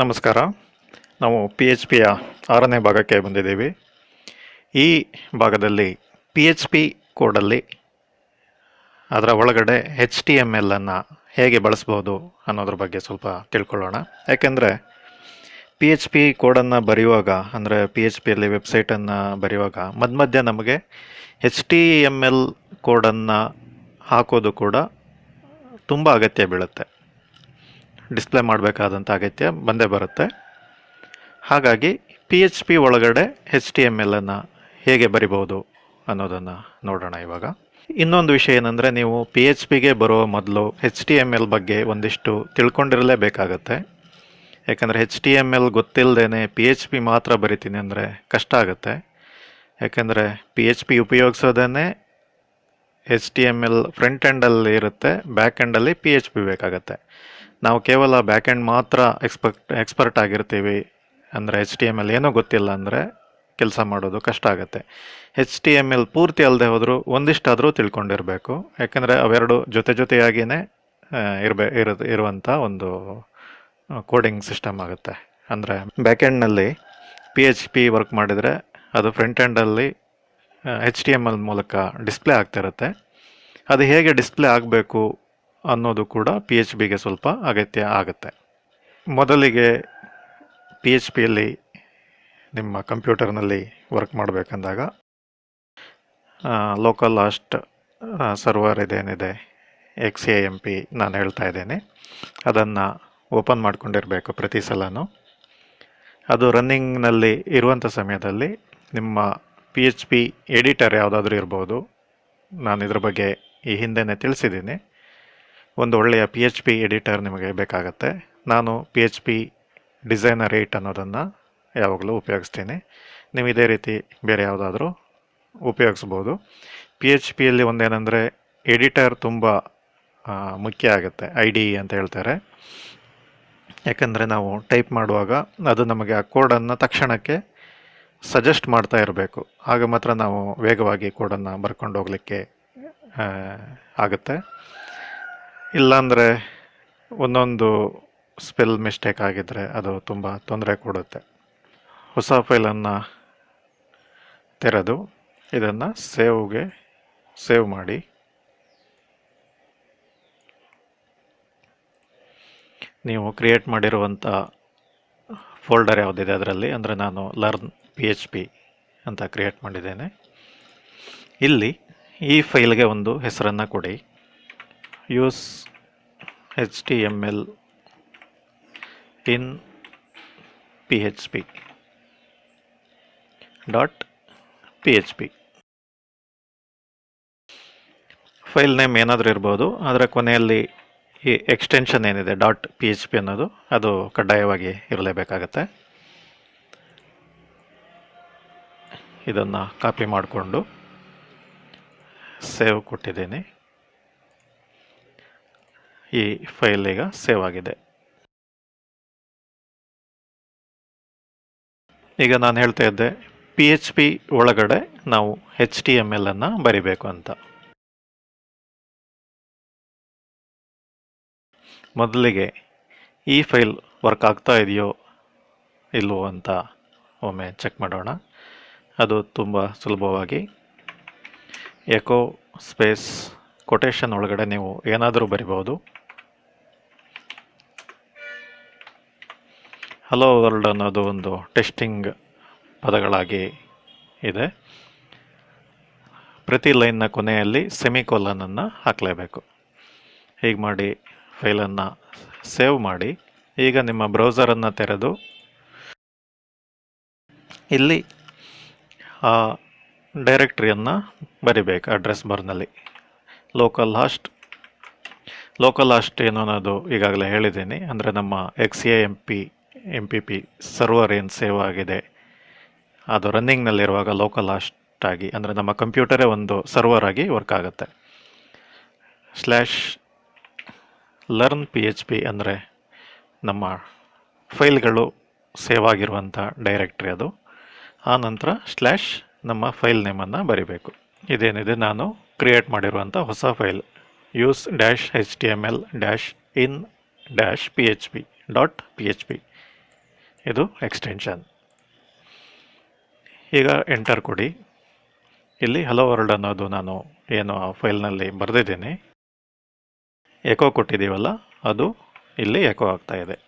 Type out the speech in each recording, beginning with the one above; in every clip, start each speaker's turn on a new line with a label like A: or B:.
A: ನಮಸ್ಕಾರ. ನಾವು P H ಪಿಯ ಆರನೇ ಭಾಗಕ್ಕೆ ಬಂದಿದ್ದೀವಿ. ಈ ಭಾಗದಲ್ಲಿ ಪಿ ಎಚ್ ಪಿ ಕೋಡಲ್ಲಿ ಅದರ ಒಳಗಡೆ ಹೆಚ್ ಟಿ ಎಂ ಎಲ್ಲನ್ನು ಹೇಗೆ ಬಳಸ್ಬೋದು ಅನ್ನೋದ್ರ ಬಗ್ಗೆ ಸ್ವಲ್ಪ ತಿಳ್ಕೊಳ್ಳೋಣ. ಯಾಕೆಂದರೆ ಪಿ ಎಚ್ ಪಿ ಕೋಡನ್ನು ಬರೆಯುವಾಗ, ಅಂದರೆ ಪಿ ಎಚ್ ಪಿಯಲ್ಲಿ ವೆಬ್ಸೈಟನ್ನು ಬರೆಯುವಾಗ ಮಧ್ಯ ಮಧ್ಯೆ ನಮಗೆ ಹೆಚ್ ಟಿ ಎಂ ಎಲ್ ಕೋಡನ್ನು ಹಾಕೋದು ಕೂಡ ತುಂಬ ಅಗತ್ಯ ಬೀಳುತ್ತೆ. ಡಿಸ್ಪ್ಲೇ ಮಾಡಬೇಕಾದಂಥ ಅಗತ್ಯ ಬಂದೇ ಬರುತ್ತೆ. ಹಾಗಾಗಿ ಪಿ ಎಚ್ ಪಿ ಒಳಗಡೆ ಹೆಚ್ ಟಿ ಎಂ ಎಲ್ಲನ್ನು ಹೇಗೆ ಬರಿಬೋದು ಅನ್ನೋದನ್ನು ನೋಡೋಣ ಇವಾಗ. ಇನ್ನೊಂದು ವಿಷಯ ಏನಂದರೆ ನೀವು ಪಿ ಎಚ್ ಪಿಗೆ ಬರುವ ಮೊದಲು ಹೆಚ್ ಟಿ ಎಂ ಎಲ್ ಬಗ್ಗೆ ಒಂದಿಷ್ಟು ತಿಳ್ಕೊಂಡಿರಲೇಬೇಕಾಗತ್ತೆ. ಯಾಕಂದರೆ ಹೆಚ್ ಟಿ ಎಂ ಎಲ್ ಗೊತ್ತಿಲ್ಲದೇ ಪಿ ಎಚ್ ಪಿ ಮಾತ್ರ ಬರಿತೀನಿ ಅಂದರೆ ಕಷ್ಟ ಆಗುತ್ತೆ. ಯಾಕೆಂದರೆ P H P ಉಪಯೋಗಿಸೋದೇ H T M L front ಎಂಡಲ್ಲಿ ಇರುತ್ತೆ ಬ್ಯಾಕ್ ಎಂಡಲ್ಲಿ ಪಿ ಎಚ್ ಪಿ ಬೇಕಾಗತ್ತೆ. ನಾವು ಕೇವಲ ಬ್ಯಾಕ್ ಎಂಡ್ ಮಾತ್ರ ಎಕ್ಸ್ಪರ್ಟ್ ಎಕ್ಸ್ಪರ್ಟ್ ಆಗಿರ್ತೀವಿ ಅಂದರೆ ಎಚ್ ಟಿ ಎಂ ಎಲ್ ಏನೂ ಗೊತ್ತಿಲ್ಲ ಅಂದರೆ ಕೆಲಸ ಮಾಡೋದು ಕಷ್ಟ ಆಗುತ್ತೆ. ಎಚ್ ಟಿ ಎಂ ಎಲ್ ಪೂರ್ತಿ ಅಲ್ಲದೆ ಹೋದರೂ ಒಂದಿಷ್ಟಾದರೂ ತಿಳ್ಕೊಂಡಿರಬೇಕು. ಯಾಕೆಂದರೆ ಅವೆರಡು ಜೊತೆ ಜೊತೆಯಾಗಿಯೇ ಇರಬೇ ಇರ ಇರುವಂಥ ಒಂದು ಕೋಡಿಂಗ್ ಸಿಸ್ಟಮ್ ಆಗುತ್ತೆ. ಅಂದರೆ ಬ್ಯಾಕ್ ಎಂಡ್ನಲ್ಲಿ ಪಿ ಎಚ್ ಪಿ ವರ್ಕ್ ಮಾಡಿದರೆ ಅದು ಫ್ರಂಟ್ ಎಂಡಲ್ಲಿ ಎಚ್ ಟಿ ಎಂ ಎಲ್ ಮೂಲಕ ಡಿಸ್ಪ್ಲೇ ಆಗ್ತಿರುತ್ತೆ. ಅದು ಹೇಗೆ ಡಿಸ್ಪ್ಲೇ ಆಗಬೇಕು ಅನ್ನೋದು ಕೂಡ ಪಿ ಎಚ್ ಬಿಗೆ ಸ್ವಲ್ಪ ಅಗತ್ಯ ಆಗುತ್ತೆ. ಮೊದಲಿಗೆ ಪಿ ಎಚ್ ಪಿಯಲ್ಲಿ ನಿಮ್ಮ ಕಂಪ್ಯೂಟರ್ನಲ್ಲಿ ವರ್ಕ್ ಮಾಡಬೇಕಂದಾಗ ಲೋಕಲ್ ಲಾಸ್ಟ್ ಸರ್ವರ್ ಇದೇನಿದೆ ಎಕ್ಸ್ ಎ ಎಂ ಪಿ ನಾನು ಹೇಳ್ತಾ ಇದ್ದೇನೆ. ಅದನ್ನು ಓಪನ್ ಮಾಡ್ಕೊಂಡಿರಬೇಕು ಪ್ರತಿ ಸಲನೂ. ಅದು ರನ್ನಿಂಗ್ನಲ್ಲಿ ಇರುವಂಥ ಸಮಯದಲ್ಲಿ ನಿಮ್ಮ ಪಿ ಎಚ್ ಪಿ ಎಡಿಟರ್ ಯಾವುದಾದ್ರೂ ಇರ್ಬೋದು. ನಾನು ಇದ್ರ ಬಗ್ಗೆ ಈ ಹಿಂದೆನೇ ತಿಳಿಸಿದ್ದೀನಿ. ಒಂದು ಒಳ್ಳೆಯ ಪಿ ಎಚ್ ಪಿ ಎಡಿಟರ್ ನಿಮಗೆ ಬೇಕಾಗುತ್ತೆ. ನಾನು P H P designer eight ಅನ್ನೋದನ್ನು ಯಾವಾಗಲೂ ಉಪಯೋಗಿಸ್ತೀನಿ. ನೀವು ಇದೇ ರೀತಿ ಬೇರೆ ಯಾವುದಾದ್ರೂ ಉಪಯೋಗಿಸ್ಬೋದು. ಪಿ ಎಚ್ ಪಿಯಲ್ಲಿ ಒಂದೇನೆಂದರೆ ಎಡಿಟರ್ ತುಂಬ ಮುಖ್ಯ ಆಗುತ್ತೆ ಐ ಡಿ ಅಂತ ಹೇಳ್ತಾರೆ. ಯಾಕಂದರೆ ನಾವು ಟೈಪ್ ಮಾಡುವಾಗ ಅದು ನಮಗೆ ಆ ಕೋಡನ್ನು ತಕ್ಷಣಕ್ಕೆ ಸಜೆಸ್ಟ್ ಮಾಡ್ತಾ ಇರಬೇಕು. ಆಗ ಮಾತ್ರ ನಾವು ವೇಗವಾಗಿ ಕೋಡನ್ನು ಬರ್ಕೊಂಡು ಹೋಗಲಿಕ್ಕೆ ಆಗುತ್ತೆ. ಇಲ್ಲಾಂದರೆ ಒಂದೊಂದು ಸ್ಪೆಲ್ ಮಿಸ್ಟೇಕ್ ಆಗಿದ್ದರೆ ಅದು ತುಂಬ ತೊಂದರೆ ಕೊಡುತ್ತೆ. ಹೊಸ ಫೈಲನ್ನು ತೆರೆದು ಇದನ್ನು ಸೇವ್ಗೆ ಸೇವ್ ಮಾಡಿ. ನೀವು ಕ್ರಿಯೇಟ್ ಮಾಡಿರುವಂಥ ಫೋಲ್ಡರ್ ಯಾವುದಿದೆ ಅದರಲ್ಲಿ? ಅಂದರೆ ನಾನು ಲರ್ನ್ ಪಿ ಎಚ್ ಪಿ ಅಂತ ಕ್ರಿಯೇಟ್ ಮಾಡಿದ್ದೇನೆ. ಇಲ್ಲಿ ಈ ಫೈಲ್ಗೆ ಒಂದು ಹೆಸರನ್ನು ಕೊಡಿ. Use HTML in PHP dot PHP file name ಏನಾದರೂ ಇರ್ಬೋದು ಅದರ ಕೊನೆಯಲ್ಲಿ ಈ ಎಕ್ಸ್ಟೆನ್ಷನ್ ಏನಿದೆ ಡಾಟ್ ಪಿ ಎಚ್ ಪಿ ಅನ್ನೋದು, ಅದು ಕಡ್ಡಾಯವಾಗಿ ಇರಲೇಬೇಕಾಗತ್ತೆ. ಇದನ್ನು ಕಾಪಿ ಮಾಡಿಕೊಂಡು ಸೇವ್ ಕೊಟ್ಟಿದ್ದೀನಿ. ಈ ಫೈಲ್ ಈಗ ಸೇವ್ ಆಗಿದೆ. ಈಗ ನಾನು ಹೇಳ್ತಾ ಇದ್ದೆ ಪಿ ಎಚ್ ಪಿ ಒಳಗಡೆ ನಾವು ಎಚ್ ಟಿ ಎಂ ಎಲ್ ಅನ್ನು ಬರಿಬೇಕು ಅಂತ. ಮೊದಲಿಗೆ ಈ ಫೈಲ್ ವರ್ಕ್ ಆಗ್ತಾ ಇದೆಯೋ ಇಲ್ವೋ ಅಂತ ಒಮ್ಮೆ ಚೆಕ್ ಮಾಡೋಣ. ಅದು ತುಂಬ ಸುಲಭವಾಗಿ ಎಕೋ ಸ್ಪೇಸ್ ಕೊಟೇಶನ್ ಒಳಗಡೆ ನೀವು ಏನಾದರೂ ಬರಿಬೋದು. ಹಲೋ ವರ್ಲ್ಡ್ ಅನ್ನೋದು ಒಂದು ಟೆಸ್ಟಿಂಗ್ ಪದಗಳಾಗಿ ಇದೆ. ಪ್ರತಿ ಲೈನ್ನ ಕೊನೆಯಲ್ಲಿ ಸೆಮಿಕೋಲನನ್ನು ಹಾಕಲೇಬೇಕು. ಹೀಗೆ ಮಾಡಿ ಫೈಲನ್ನು ಸೇವ್ ಮಾಡಿ. ಈಗ ನಿಮ್ಮ ಬ್ರೌಸರನ್ನು ತೆರೆದು ಇಲ್ಲಿ ಆ ಡೈರೆಕ್ಟ್ರಿಯನ್ನು ಬರಿಬೇಕು ಅಡ್ರೆಸ್ ಬಾರ್ನಲ್ಲಿ ಲೋಕಲ್ ಹಾಸ್ಟ್ ಲೋಕಲ್ ಹಾಸ್ಟ್ ಏನು ಅನ್ನೋದು ಈಗಾಗಲೇ ಹೇಳಿದ್ದೀನಿ. ಅಂದರೆ ನಮ್ಮ X A M P M P P server ಏನು ಸೇವ್ ಆಗಿದೆ, ಅದು ರನ್ನಿಂಗ್ನಲ್ಲಿರುವಾಗ ಲೋಕಲ್ ಹಾಸ್ಟ್ ಆಗಿ, ಅಂದರೆ ನಮ್ಮ ಕಂಪ್ಯೂಟರೇ ಒಂದು ಸರ್ವರ್ ಆಗಿ ವರ್ಕ್ ಆಗುತ್ತೆ. Slash learn P H P ಅಂದರೆ ನಮ್ಮ ಫೈಲ್ಗಳು ಸೇವ್ ಆಗಿರುವಂಥ ಡೈರೆಕ್ಟ್ರಿ ಅದು. ಆ ನಂತರ ಸ್ಲ್ಯಾಶ್ ನಮ್ಮ ಫೈಲ್ ನೇಮನ್ನು ಬರಿಬೇಕು. ಇದೇನಿದೆ ನಾನು ಕ್ರಿಯೇಟ್ ಮಾಡಿರುವಂಥ ಹೊಸ file use dash H T M L dash in dash P H P dot P H P ಇದು ಎಕ್ಸ್ಟೆನ್ಷನ್ ಈಗ ಎಂಟರ್ ಕೊಡಿ. ಇಲ್ಲಿ ಹಲೋ ವರ್ಲ್ಡ್ ಅನ್ನೋದು ನಾನು ಏನು ಆ ಫೈಲ್ನಲ್ಲಿ ಬರೆದಿದ್ದೀನಿ. ಎಕೋ ಕೊಟ್ಟಿದ್ದೀವಲ್ಲ, ಅದು ಇಲ್ಲಿ ಎಕೋ ಆಗ್ತಾ ಇದೆ.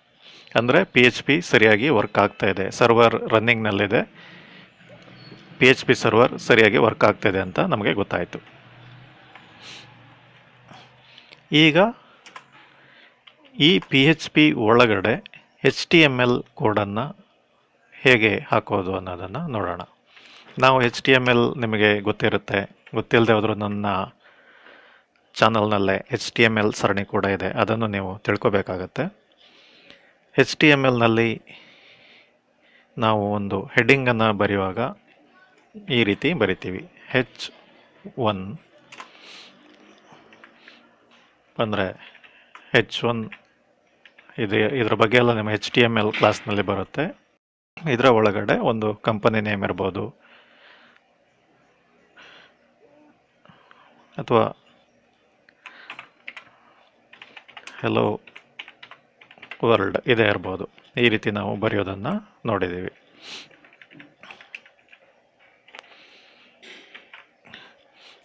A: ಅಂದರೆ ಪಿ ಎಚ್ ಪಿ ಸರಿಯಾಗಿ ವರ್ಕ್ ಆಗ್ತಾ ಇದೆ. ಸರ್ವರ್ ರನ್ನಿಂಗ್ನಲ್ಲಿದೆ ಪಿ ಎಚ್ ಪಿ ಸರ್ವರ್ ಸರಿಯಾಗಿ ವರ್ಕ್ ಆಗ್ತಾಯಿದೆ ಅಂತ ನಮಗೆ ಗೊತ್ತಾಯಿತು. ಈಗ ಈ ಪಿ ಎಚ್ ಪಿ ಒಳಗಡೆ ಎಚ್ ಟಿ ಎಂ ಎಲ್ ಕೋಡನ್ನು ಹೇಗೆ ಹಾಕೋದು ಅನ್ನೋದನ್ನು ನೋಡೋಣ. ನಾವು ಎಚ್ ಟಿ ಎಂ ಎಲ್ ನಿಮಗೆ ಗೊತ್ತಿರುತ್ತೆ. ಗೊತ್ತಿಲ್ಲದೆ ಹೋದರೂ ನನ್ನ ಚಾನಲ್ನಲ್ಲೇ ಎಚ್ ಟಿ ಎಂ ಎಲ್ ಸರಣಿ ಕೂಡ ಇದೆ. ಅದನ್ನು ನೀವು ತಿಳ್ಕೊಬೇಕಾಗತ್ತೆ. ಎಚ್ ಟಿ ಎಂ ಎಲ್ನಲ್ಲಿ ನಾವು ಒಂದು ಹೆಡ್ಡಿಂಗನ್ನು ಬರೆಯುವಾಗ ಈ ರೀತಿ ಬರಿತೀವಿ. ಹೆಚ್ ಒನ್ ಅಂದರೆ ಹೆಚ್ ಒನ್ ಇದು, ಇದರ ಬಗ್ಗೆ ಎಲ್ಲ ನಿಮ್ಮ ಹೆಚ್ ಟಿ ಎಂ ಎಲ್ ಕ್ಲಾಸ್ನಲ್ಲಿ ಬರುತ್ತೆ. ಇದರ ಒಳಗಡೆ ಒಂದು ಕಂಪನಿ ನೇಮ್ ಇರ್ಬೋದು. ಅಥವಾ ಹೆಲೋ ವರ್ಲ್ಡ್ ಇದೇ ಇರ್ಬೋದು. ಈ ರೀತಿ ನಾವು ಬರೆಯೋದನ್ನು ನೋಡಿದ್ದೀವಿ.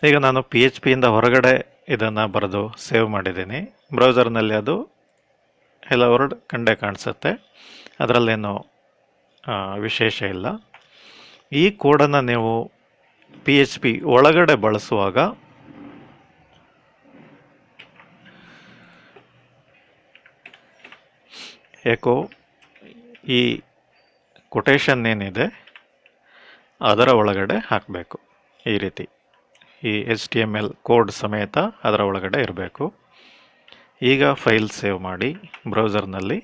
A: ಈಗ ನಾನು ಪಿ ಎಚ್ ಪಿಯಿಂದ ಹೊರಗಡೆ ಇದನ್ನು ಬರೆದು ಸೇವ್ ಮಾಡಿದ್ದೀನಿ. ಬ್ರೌಸರ್ನಲ್ಲಿ ಅದು ಎಲ್ಲ ವರ್ಡ್ ಕಂಡೇ ಕಾಣಿಸುತ್ತೆ. ಅದರಲ್ಲೇನು ವಿಶೇಷ ಇಲ್ಲ. ಈ ಕೋಡನ್ನು ನೀವು ಪಿ ಎಚ್ ಪಿ ಒಳಗಡೆ ಬಳಸುವಾಗ ಏಕೋ ಈ ಕೊಟೇಶನ್ ಏನಿದೆ ಅದರ ಒಳಗಡೆ ಹಾಕಬೇಕು. ಈ ರೀತಿ. ಈ H T M L code ಸಮೇತ ಅದರ ಒಳಗಡೆ ಇರಬೇಕು. ಈಗ ಫೈಲ್ ಸೇವ್ ಮಾಡಿ ಬ್ರೌಸರ್ನಲ್ಲಿ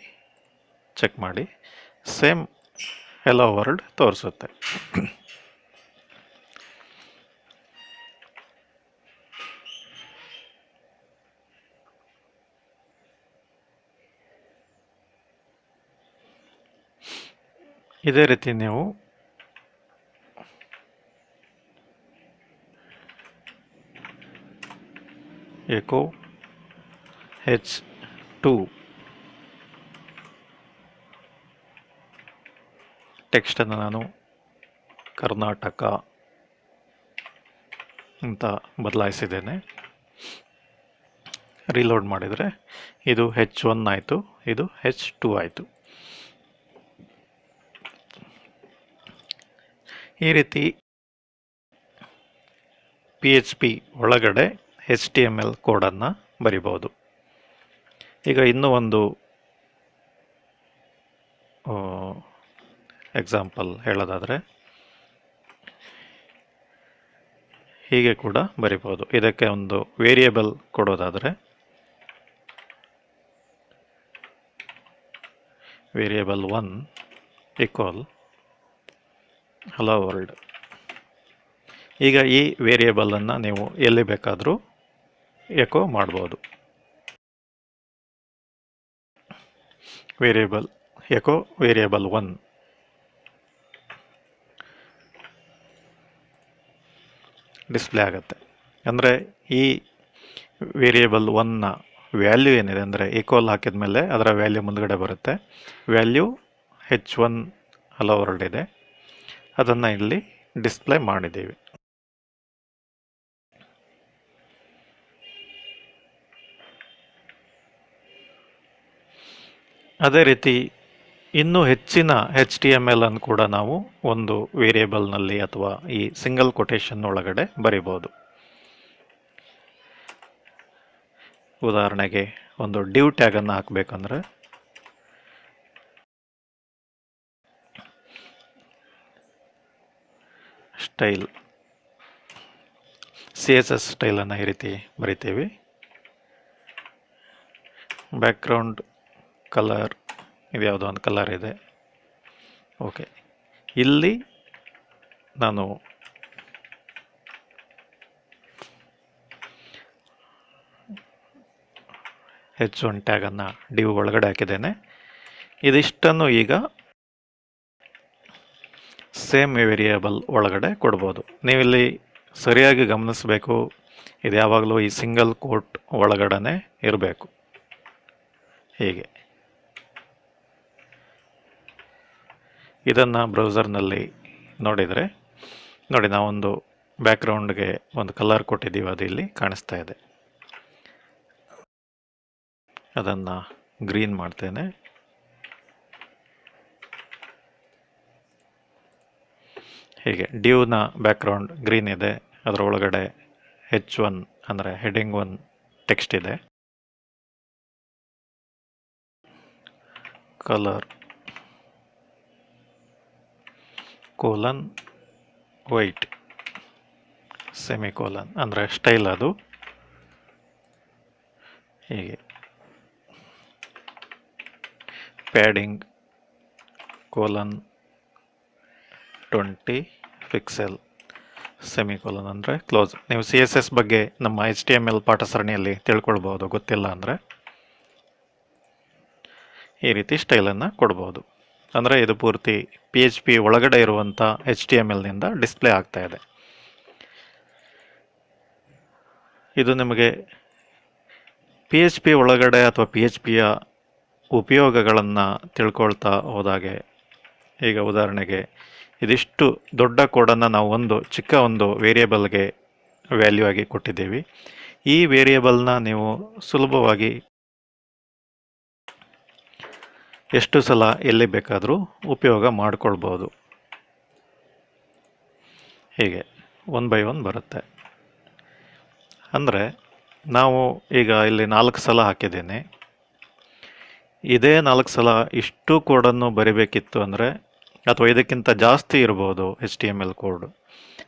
A: ಚೆಕ್ ಮಾಡಿ. ಸೇಮ್ ಎಲ್ಲೋ ವರ್ಲ್ಡ್ ತೋರಿಸುತ್ತೆ. ಇದೇ ರೀತಿ ನೀವು ಹೆಚ್ ಟು ಟೆಕ್ಸ್ಟನ್ನು ನಾನು ಕರ್ನಾಟಕ ಅಂತ ಬದಲಾಯಿಸಿದ್ದೇನೆ. ರೀಲೋಡ್ ಮಾಡಿದರೆ ಇದು ಹೆಚ್ ಒನ್ ಆಯಿತು, ಇದು ಹೆಚ್ ಟು ಆಯಿತು. ಈ ರೀತಿ ಪಿ ಎಚ್ ಪಿ ಒಳಗಡೆ ಎಚ್ ಟಿ ಎಂ ಎಲ್ ಕೋಡನ್ನು ಬರಿಬೋದು. ಈಗ ಇನ್ನೂ ಒಂದು ಎಕ್ಸಾಂಪಲ್ ಹೇಳೋದಾದರೆ, ಹೀಗೆ ಕೂಡ ಬರಿಬೋದು. ಇದಕ್ಕೆ ಒಂದು variable ಕೊಡೋದಾದರೆ variable one equal hello world ಈಗ ಈ ವೇರಿಯೇಬಲನ್ನು ನೀವು ಎಲ್ಲಿ ಬೇಕಾದರೂ ಎಕೋ ಮಾಡ್ಬೋದು. Variable echo variable one display ಆಗುತ್ತೆ. ಅಂದರೆ ಈ ವೇರಿಯೇಬಲ್ ಒನ್ನ ವ್ಯಾಲ್ಯೂ ಏನಿದೆ, ಅಂದರೆ ಈಕ್ವಲ್ ಹಾಕಿದ ಮೇಲೆ ಅದರ ವ್ಯಾಲ್ಯೂ ಮುಂದ್ಗಡೆ ಬರುತ್ತೆ. Value H one hello world ಇದೆ. ಅದನ್ನು ಇಲ್ಲಿ ಡಿಸ್ಪ್ಲೇ ಮಾಡಿದ್ದೀವಿ. ಅದೇ ರೀತಿ ಇನ್ನೂ ಹೆಚ್ಚಿನ ಹೆಚ್ ಟಿ ಎಂ ಎಲ್ ಅನ್ನು ಕೂಡ ನಾವು ಒಂದು ವೇರಿಯೇಬಲ್ನಲ್ಲಿ ಅಥವಾ ಈ ಸಿಂಗಲ್ ಕೊಟೇಶನ್ ಒಳಗಡೆ ಬರಿಬೋದು. ಉದಾಹರಣೆಗೆ ಒಂದು ಡ್ಯೂ ಟ್ಯಾಗನ್ನು ಹಾಕಬೇಕಂದ್ರೆ ಸ್ಟೈಲ್ ಸಿ ಎಸ್ ಎಸ್ ಸ್ಟೈಲನ್ನು ಈ ರೀತಿ ಬರಿತೀವಿ. ಬ್ಯಾಕ್ಗ್ರೌಂಡ್ ಕಲರ್ ಇದು ಯಾವುದೋ ಒಂದು ಕಲರ್ ಇದೆ. ಓಕೆ. ಇಲ್ಲಿ ನಾನು ಹೆಚ್ ಒನ್ ಟ್ಯಾಗನ್ನು ಡಿವ್ ಒಳಗಡೆ ಹಾಕಿದ್ದೇನೆ. ಇದಿಷ್ಟನ್ನು ಈಗ ಸೇಮ್ ವೇರಿಯೇಬಲ್ ಒಳಗಡೆ ಕೊಡ್ಬೋದು. ನೀವಿಲ್ಲಿ ಸರಿಯಾಗಿ ಗಮನಿಸಬೇಕು. ಇದು ಯಾವಾಗಲೂ ಈ ಸಿಂಗಲ್ ಕೋಟ್ ಒಳಗಡೆ ಇರಬೇಕು. ಹೀಗೆ. ಇದನ್ನು ಬ್ರೌಸರ್ನಲ್ಲಿ ನೋಡಿದರೆ, ನೋಡಿ ನಾವೊಂದು ಬ್ಯಾಕ್ಗ್ರೌಂಡ್ಗೆ ಒಂದು ಕಲರ್ ಕೊಟ್ಟಿದ್ದೀವಿ, ಅದು ಇಲ್ಲಿ ಕಾಣಿಸ್ತಾ ಇದೆ. ಅದನ್ನು ಗ್ರೀನ್ ಮಾಡ್ತೇನೆ. ಹೀಗೆ, ಡ್ಯೂನ ಬ್ಯಾಕ್ಗ್ರೌಂಡ್ ಗ್ರೀನ್ ಇದೆ, ಅದರ ಒಳಗಡೆ ಹೆಚ್ ಒನ್ ಅಂದರೆ ಹೆಡಿಂಗ್ ಒನ್ ಟೆಕ್ಸ್ಟ್ ಇದೆ. Colour colon white semi colon ಅಂದರೆ ಸ್ಟೈಲ್ ಅದು. ಹೀಗೆ. Padding colon twenty pixel semicolon ಅಂದರೆ ಕ್ಲೋಸ್ ನೀವು ಸಿ ಎಸ್ ಎಸ್ ಬಗ್ಗೆ ನಮ್ಮ ಎಚ್ ಟಿ ಎಂ ಎಲ್ ಪಾಠ ಸರಣಿಯಲ್ಲಿ ತಿಳ್ಕೊಳ್ಬೋದು ಗೊತ್ತಿಲ್ಲ ಅಂದರೆ ಈ ರೀತಿ ಸ್ಟೈಲನ್ನು ಕೊಡ್ಬೋದು. ಅಂದರೆ ಇದು ಪೂರ್ತಿ ಪಿ ಎಚ್ ಪಿ ಒಳಗಡೆ ಇರುವಂಥ ಎಚ್ ಟಿ ಎಂ ಎಲ್ನಿಂದ ಡಿಸ್ಪ್ಲೇ ಆಗ್ತಾ ಇದೆ. ಇದು ನಿಮಗೆ ಪಿ ಎಚ್ ಪಿ ಒಳಗಡೆ ಅಥವಾ ಪಿ ಎಚ್ ಪಿಯ ಉಪಯೋಗಗಳನ್ನು ತಿಳ್ಕೊಳ್ತಾ ಹೋದಾಗೆ ಈಗ ಉದಾಹರಣೆಗೆ ಇದಿಷ್ಟು ದೊಡ್ಡ ಕೋಡನ್ನು ನಾವು ಒಂದು ಚಿಕ್ಕ ಒಂದು ವೇರಿಯೇಬಲ್ಗೆ ವ್ಯಾಲ್ಯೂ ಆಗಿ ಕೊಟ್ಟಿದ್ದೀವಿ. ಈ ವೇರಿಯೇಬಲ್ನ ನೀವು ಸುಲಭವಾಗಿ ಎಷ್ಟು ಸಲ ಎಲ್ಲಿ ಬೇಕಾದರೂ ಉಪಯೋಗ ಮಾಡಿಕೊಳ್ಬೋದು. ಹೀಗೆ ಒನ್ ಬೈ ಒನ್ ಬರುತ್ತೆ. ಅಂದರೆ ನಾವು ಈಗ ಇಲ್ಲಿ ನಾಲ್ಕು ಸಲ ಹಾಕಿದ್ದೀನಿ. ಇದೇ ನಾಲ್ಕು ಸಲ ಇಷ್ಟು ಕೋಡನ್ನು ಬರಿಬೇಕಿತ್ತು ಅಂದರೆ ಅಥವಾ ಇದಕ್ಕಿಂತ ಜಾಸ್ತಿ ಇರ್ಬೋದು H T M L code.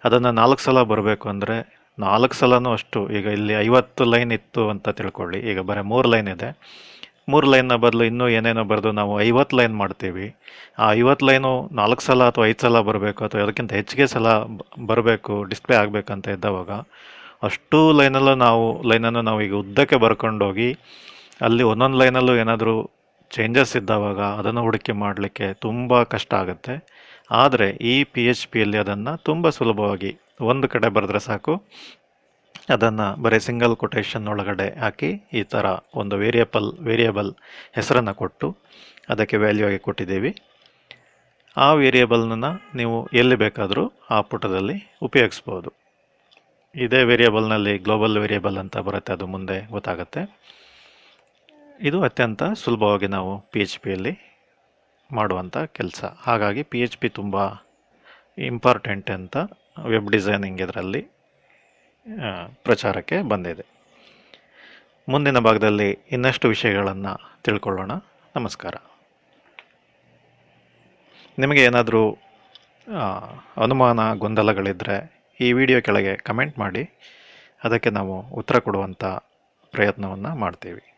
A: ಅದನ್ನು ನಾಲ್ಕು ಸಲ ಬರಬೇಕು ಅಂದರೆ ನಾಲ್ಕು ಸಲನೂ ಅಷ್ಟು. ಈಗ ಇಲ್ಲಿ ಐವತ್ತು ಲೈನ್ ಇತ್ತು ಅಂತ ತಿಳ್ಕೊಳ್ಳಿ. ಈಗ ಬರೀ ಮೂರು ಲೈನ್ ಇದೆ. ಮೂರು ಲೈನ್ನ ಬದಲು ಇನ್ನೂ ಏನೇನೋ ಬರೆದು ನಾವು ಐವತ್ತು ಲೈನ್ ಮಾಡ್ತೀವಿ. ಆ ಐವತ್ತು ಲೈನು ನಾಲ್ಕು ಸಲ ಅಥವಾ ಐದು ಸಲ ಬರಬೇಕು ಅಥವಾ ಅದಕ್ಕಿಂತ ಹೆಚ್ಚಿಗೆ ಸಲ ಬರಬೇಕು, ಡಿಸ್ಪ್ಲೇ ಆಗಬೇಕಂತ ಇದ್ದವಾಗ ಅಷ್ಟು ಲೈನಲ್ಲೂ ನಾವು, ಲೈನನ್ನು ನಾವು ಈಗ ಉದ್ದಕ್ಕೆ ಬರ್ಕೊಂಡೋಗಿ ಅಲ್ಲಿ ಒಂದೊಂದು ಲೈನಲ್ಲೂ ಏನಾದರೂ ಚೇಂಜಸ್ ಇದ್ದಾವಾಗ ಅದನ್ನು ಹುಡುಕಿ ಮಾಡಲಿಕ್ಕೆ ತುಂಬ ಕಷ್ಟ ಆಗುತ್ತೆ. ಆದರೆ ಈ ಪಿ ಎಚ್ ಪಿಯಲ್ಲಿ ಅದನ್ನು ತುಂಬ ಸುಲಭವಾಗಿ ಒಂದು ಕಡೆ ಬರೆದ್ರೆ ಸಾಕು ಅದನ್ನು ಬರೀ ಸಿಂಗಲ್ ಕೊಟೇಶನ್ ಒಳಗಡೆ ಹಾಕಿ ಈ ಥರ ಒಂದು ವೇರಿಯಬಲ್ ವೇರಿಯಬಲ್ ಹೆಸರನ್ನು ಕೊಟ್ಟು ಅದಕ್ಕೆ ವ್ಯಾಲ್ಯೂ ಆಗಿ ಕೊಟ್ಟಿದ್ದೀವಿ. ಆ ವೇರಿಯಬಲ್ನ ನೀವು ಎಲ್ಲಿ ಬೇಕಾದರೂ ಆ ಪುಟದಲ್ಲಿ ಉಪಯೋಗಿಸ್ಬೋದು. ಇದೇ ವೇರಿಯಬಲ್ನಲ್ಲಿ ಗ್ಲೋಬಲ್ ವೇರಿಯಬಲ್ ಅಂತ ಬರುತ್ತೆ, ಅದು ಮುಂದೆ ಗೊತ್ತಾಗುತ್ತೆ. ಇದು ಅತ್ಯಂತ ಸುಲಭವಾಗಿ ನಾವು ಪಿ ಎಚ್ ಪಿಯಲ್ಲಿ ಮಾಡುವಂಥ ಕೆಲಸ. ಹಾಗಾಗಿ ಪಿ ಎಚ್ ಪಿ ತುಂಬ ಇಂಪಾರ್ಟೆಂಟ್ ಅಂತ ವೆಬ್ ಡಿಸೈನಿಂಗ್ ಇದರಲ್ಲಿ ಪ್ರಚಾರಕ್ಕೆ ಬಂದಿದೆ. ಮುಂದಿನ ಭಾಗದಲ್ಲಿ ಇನ್ನಷ್ಟು ವಿಷಯಗಳನ್ನು ತಿಳ್ಕೊಳ್ಳೋಣ. ನಮಸ್ಕಾರ. ನಿಮಗೆ ಏನಾದರೂ ಅನುಮಾನ ಗೊಂದಲಗಳಿದ್ದರೆ ಈ ವಿಡಿಯೋ ಕೆಳಗೆ ಕಮೆಂಟ್ ಮಾಡಿ. ಅದಕ್ಕೆ ನಾವು ಉತ್ತರ ಕೊಡುವಂಥ ಪ್ರಯತ್ನವನ್ನು ಮಾಡ್ತೀವಿ.